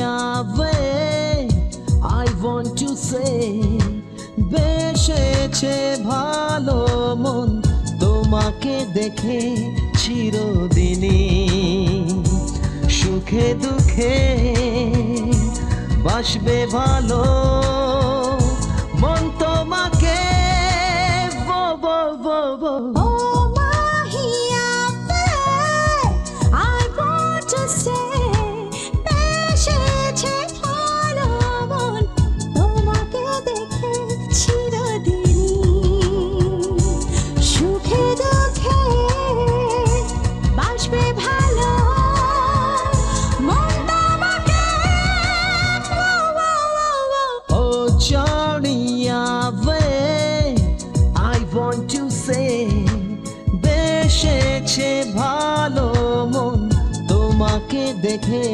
Yahweh, I want to say, বেশেছে ভালো মন তোমাকে দেখে চিরদিনই সুখে দুঃখে বাসবে ভালো মন তোমাকে। বো বো। Oh, away, I want to say, বেশেছে ভালো মন তোমাকে দেখে